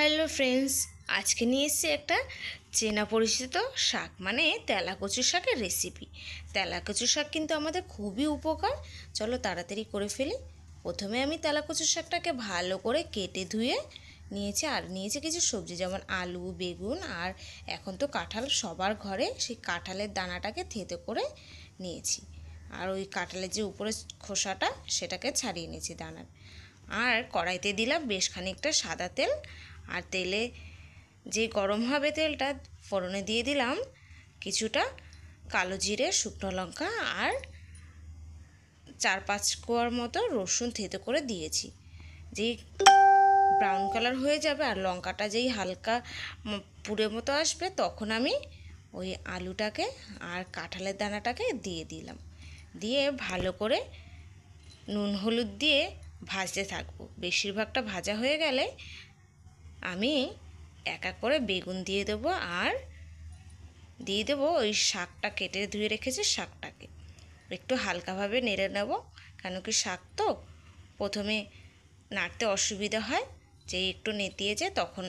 Hello friends আজকে নিয়ে এসেছি একটা চেনা পরিচিত শাক মানে তেলা কচু শাকের রেসিপি তেলা কচু শাক কিন্তু আমাদের খুবই উপকার। চলো তাড়াতাড়ি করে ফেলি। প্রথমে আমি তেলা কচু শাকটাকে ভালো করে কেটে ধুয়ে নিয়েছি, আর নিয়েছি কিছু সবজি, যেমন আলু, বেগুন, আর এখন তো কাঁঠাল সবার ঘরে। সেই কাঁঠালের দানাটাকে থেতে করে নিয়েছি। আর ওই কাঁঠালের যে উপরে খোসাটা, সেটাকে ছাড়িয়ে নিয়েছি দানার। আর কড়াইতে দিলাম বেশ খানিকটা সাদা তেল আর তেলে যে গরম হবে তেলটা ফোড়নে দিয়ে দিলাম কিছুটা কালো জিরে, শুকনো লঙ্কা আর চার পাঁচ কোয়ার মতো রসুন থেতো করে দিয়েছি। যেই ব্রাউন কালার হয়ে যাবে আর লঙ্কাটা যেই হালকা পুড়ে মতো আসবে তখন আমি ওই আলুটাকে আর কাঁঠালের দানাটাকে দিয়ে দিলাম। দিয়ে ভালো করে নুন হলুদ দিয়ে ভাজতে থাকব। বেশিরভাগটা ভাজা হয়ে গেলে আমি এক এক করে বেগুন দিয়ে দেবো আর দিয়ে দেবো ওই শাকটা কেটে ধুয়ে রেখেছি শাকটাকে। একটু হালকাভাবে নেড়ে নেব, কেন কি শাক তো প্রথমে নাড়তে অসুবিধা হয় যে একটু নেতিয়ে যায় তখন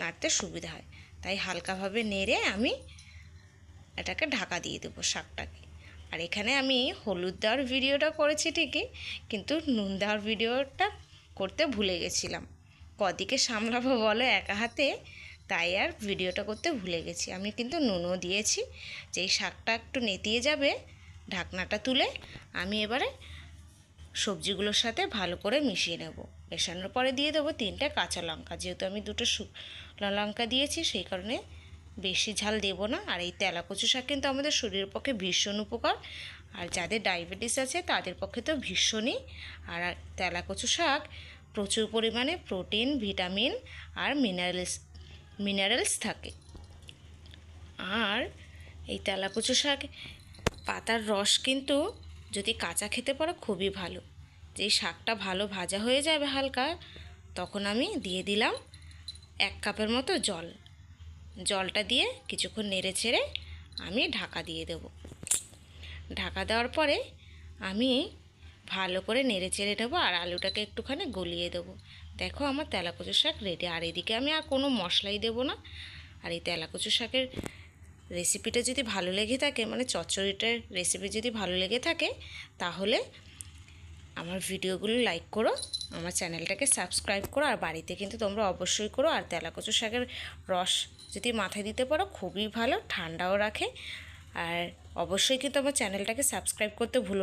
নাড়তে সুবিধা হয়। তাই হালকাভাবে নেড়ে আমি এটাকে ঢাকা দিয়ে দেবো শাকটাকে। আর এখানে আমি হলুদ দেওয়ার ভিডিওটা করেছি ঠিকই, কিন্তু নুন দেওয়ার ভিডিওটা করতে ভুলে গেছিলাম। কদিকে সামলাবো বলো একা হাতে? তাই আর ভিডিওটা করতে ভুলে গেছি। আমি কিন্তু নুনও দিয়েছি। যেই শাকটা একটু নেতিয়ে যাবে, ঢাকনাটা তুলে আমি এবারে সবজিগুলোর সাথে ভালো করে মিশিয়ে নেব। মেশানোর পরে দিয়ে দেবো তিনটে কাঁচা লঙ্কা। যেহেতু আমি দুটো শুকনো লঙ্কা দিয়েছি, সেই কারণে বেশি ঝাল দেব না। আর এই তেলা কচু শাক কিন্তু আমাদের শরীরের পক্ষে ভীষণ উপকার। আর যাদের ডায়াবেটিস আছে, তাদের পক্ষে তো ভীষণই। আর তেলা কচু শাক প্রচুর পরিমাণে প্রোটিন, ভিটামিন আর মিনারেলস মিনারেলস থাকে। আর এই তেলাকুচু শাক পাতার রস কিন্তু যদি কাঁচা খেতে পারো খুবই ভালো। যেই শাকটা ভালো ভাজা হয়ে যাবে হালকা, তখন আমি দিয়ে দিলাম এক কাপের মতো জল। জলটা দিয়ে কিছুক্ষণ নেড়ে ছেড়ে আমি ঢাকা দিয়ে দেবো। ঢাকা দেওয়ার পরে আমি ভালো করে নেড়ে চেড়ে নেব আর আলুটাকে একটুখানি গলিয়ে দেবো। দেখো আমার তেলাকুচু শাক রেডি আর এদিকে আমি আর কোনো মশলাই দেবো না। আর এই তেলাকুচু শাকের রেসিপিটা যদি ভালো লেগে থাকে মানে চচ্চড়িটার রেসিপি যদি ভালো লেগে থাকে, তাহলে আমার ভিডিওগুলো লাইক করো, আমার চ্যানেলটাকে সাবস্ক্রাইব করো, আর বাড়িতে কিন্তু তোমরা অবশ্যই করো। আর তেলাকুচু শাকের রস যদি মাথায় দিতে পারো, খুবই ভালো, ঠান্ডাও রাখে। আর অবশ্যই কিন্তু আমার চ্যানেলটাকে সাবস্ক্রাইব করতে ভুলো